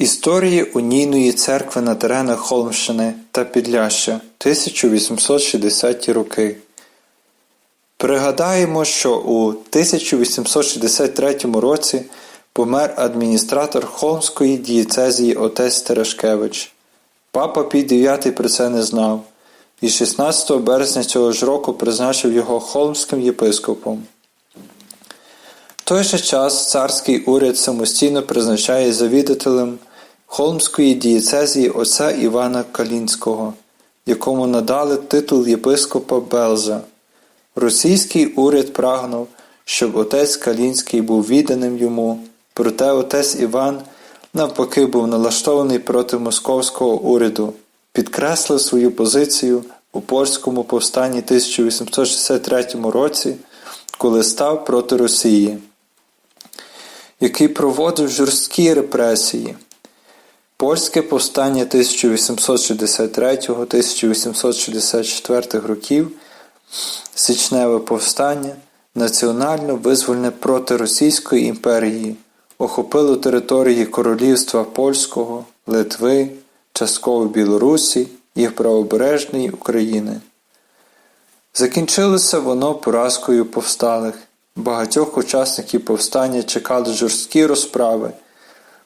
Історії унійної церкви на теренах Холмщини та Підляща 1860 роки. Пригадаємо, що у 1863 році помер адміністратор Холмської дієцезії отець Терешкевич. Папа Пій IX про це не знав і 16 березня цього ж року призначив його холмським єпископом. В той же час царський уряд самостійно призначає завідателем Холмської дієцезії отця Івана Калінського, якому надали титул єпископа Белза. Російський уряд прагнув, щоб отець Калінський був відданим йому, проте отець Іван навпаки був налаштований проти московського уряду, підкреслив свою позицію у польському повстанні 1863 році, коли став проти Росії, який проводив жорсткі репресії. Польське повстання 1863-1864 років, Січневе повстання, національно визвольне проти Російської імперії, охопило території Королівства Польського, Литви, частково Білорусі і правобережної України. Закінчилося воно поразкою повсталих. Багатьох учасників повстання чекали жорсткі розправи.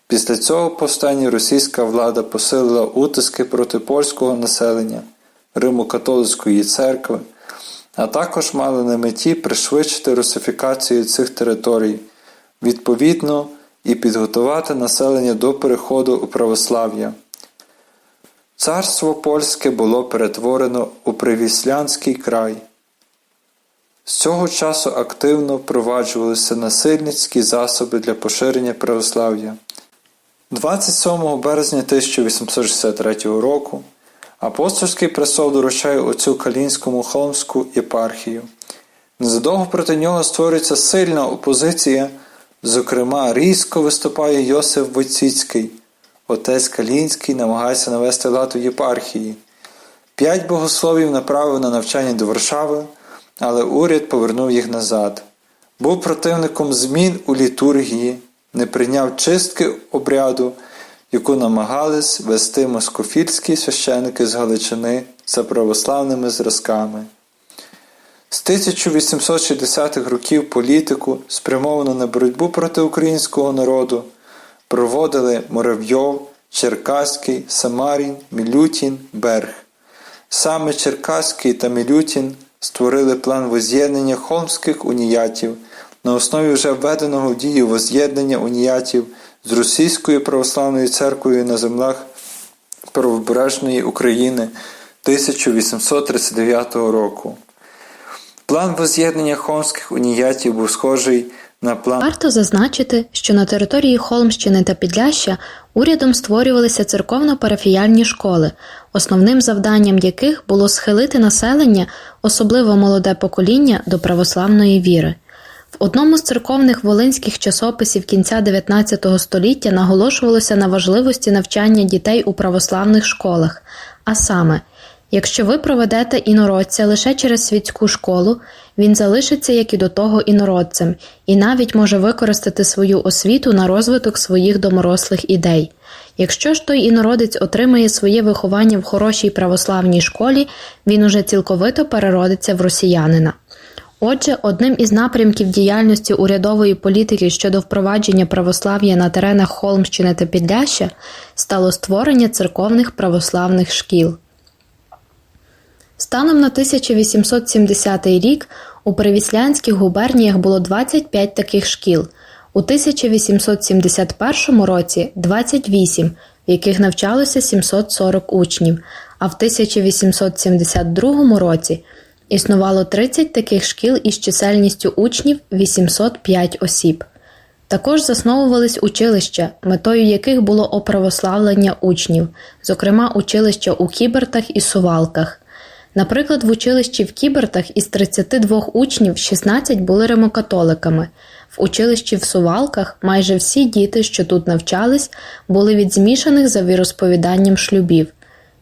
Після цього повстання російська влада посилила утиски проти польського населення, Римо-католицької церкви, а також мали на меті пришвидшити русифікацію цих територій, відповідно і підготувати населення до переходу у православ'я. Царство польське було перетворено у Привіслянський край. З цього часу активно впроваджувалися насильницькі засоби для поширення православ'я. 27 березня 1863 року апостольський престол доручає отцю Калінському Холмську єпархію. Незадовго проти нього створюється сильна опозиція, зокрема, різко виступає Йосиф Войціцький. Отець Калінський намагається навести лад у єпархії. П'ять богословів направив на навчання до Варшави, але уряд повернув їх назад. Був противником змін у літургії, не прийняв чистки обряду, яку намагались вести москофільські священики з Галичини за православними зразками. З 1860-х років політику, спрямовану на боротьбу проти українського народу, проводили Муравйов, Черкаський, Самарін, Мілютін, Берг. Саме Черкаський та Мілютін створили план воз'єднання холмських уніятів на основі вже введеного в дію воз'єднання уніятів з Російською православною церквою на землях правобережної України 1839 року. План воз'єднання холмських уніятів був схожий на план. Варто зазначити, що на території Холмщини та Підляща урядом створювалися церковно-парафіяльні школи, основним завданням яких було схилити населення, особливо молоде покоління, до православної віри. В одному з церковних волинських часописів кінця 19 століття наголошувалося на важливості навчання дітей у православних школах, а саме, якщо ви проведете інородця лише через світську школу, він залишиться, як і до того, інородцем, і навіть може використати свою освіту на розвиток своїх доморослих ідей. Якщо ж той інородець отримає своє виховання в хорошій православній школі, він уже цілковито переродиться в росіянина. Отже, одним із напрямків діяльності урядової політики щодо впровадження православ'я на теренах Холмщини та Підляща стало створення церковних православних шкіл. Станом на 1870 рік у Привіслянських губерніях було 25 таких шкіл, у 1871 році 28, в яких навчалося 740 учнів, а в 1872 році існувало 30 таких шкіл із чисельністю учнів 805 осіб. Також засновувались училища, метою яких було оправославлення учнів, зокрема училища у Кібертах і Сувалках. Наприклад, в училищі в Кібертах із 32 учнів 16 були римокатоликами. В училищі в Сувалках майже всі діти, що тут навчались, були від змішаних за віросповіданням шлюбів.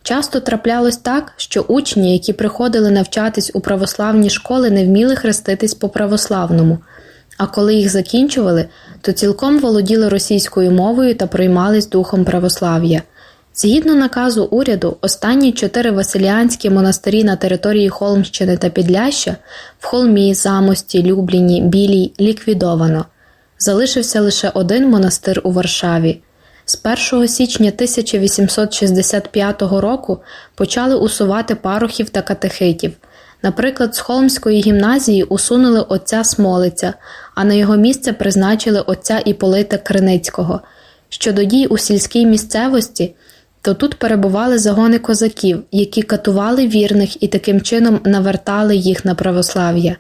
Часто траплялось так, що учні, які приходили навчатись у православні школи, не вміли хреститись по православному. а коли їх закінчували, то цілком володіли російською мовою та приймались духом православ'я. Згідно наказу уряду, останні чотири василіанські монастирі на території Холмщини та Підляща в Холмі, Замості, Любліні, Білій ліквідовано. Залишився лише один монастир у Варшаві. З 1 січня 1865 року почали усувати парохів та катехитів. Наприклад, з Холмської гімназії усунули отця Смолиця, а на його місце призначили отця Іполита Криницького. Щодо дій у сільській місцевості, то тут перебували загони козаків, які катували вірних і таким чином навертали їх на православ'я.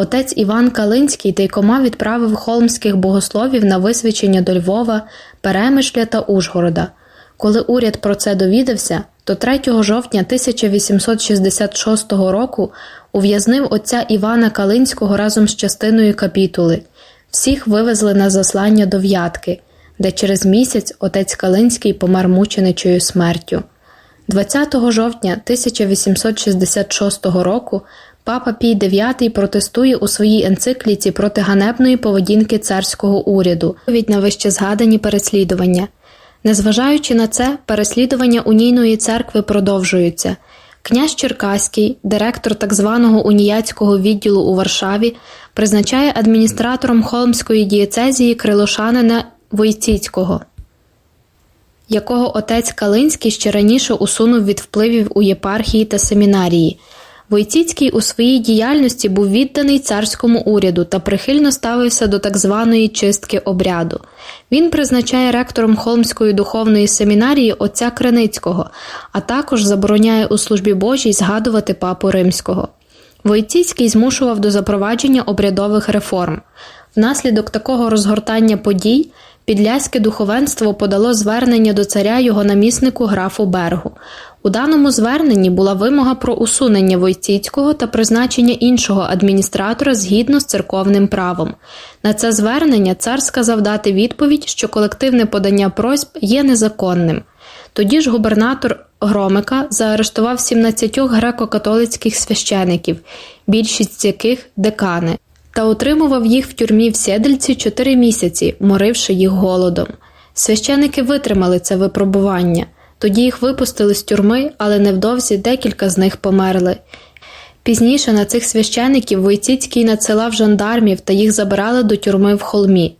Отець Іван Калинський тайкома відправив холмських богословів на висвячення до Львова, Перемишля та Ужгорода. Коли уряд про це довідався, то 3 жовтня 1866 року ув'язнив отця Івана Калинського разом з частиною капітули. Всіх вивезли на заслання до В'ятки, де через місяць отець Калинський помер мученичою смертю. 20 жовтня 1866 року папа Пій IX протестує у своїй енцикліці проти ганебної поведінки царського уряду, відповідь на вище згадані переслідування. Незважаючи на це, переслідування унійної церкви продовжуються. Князь Черкаський, директор так званого уніяцького відділу у Варшаві, призначає адміністратором Холмської дієцезії крилошанина Войціцького, якого отець Калинський ще раніше усунув від впливів у єпархії та семінарії. Войціцький у своїй діяльності був відданий царському уряду та прихильно ставився до так званої чистки обряду. Він призначає ректором Холмської духовної семінарії отця Криницького, а також забороняє у службі Божій згадувати папу римського. Войціцький змушував до запровадження обрядових реформ. Внаслідок такого розгортання подій підляське духовенство подало звернення до царя його наміснику графу Бергу. У даному зверненні була вимога про усунення Войціцького та призначення іншого адміністратора згідно з церковним правом. На це звернення цар сказав дати відповідь, що колективне подання просьб є незаконним. Тоді ж губернатор Громика заарештував 17 греко-католицьких священиків, більшість з яких декани, та утримував їх в тюрмі в Сєдельці 4 місяці, моривши їх голодом. Священики витримали це випробування. Тоді їх випустили з тюрми, але невдовзі декілька з них померли. Пізніше на цих священиків Войціцький надсилав жандармів та їх забирали до тюрми в холмі.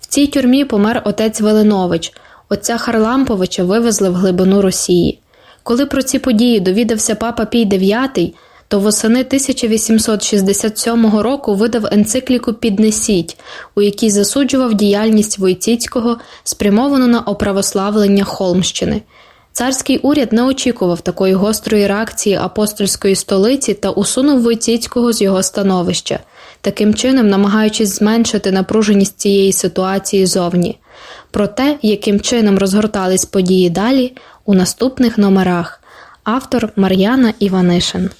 В цій тюрмі помер отець Велинович, отця Харламповича вивезли в глибину Росії. Коли про ці події довідався папа Пій IX, то восени 1867 року видав енцикліку Піднесіть, у якій засуджував діяльність Войціцького, спрямовану на оправославлення Холмщини. Царський уряд не очікував такої гострої реакції апостольської столиці та усунув Войціцького з його становища, таким чином намагаючись зменшити напруженість цієї ситуації зовні. Про те, яким чином розгортались події далі, у наступних номерах. Автор Мар'яна Іванишин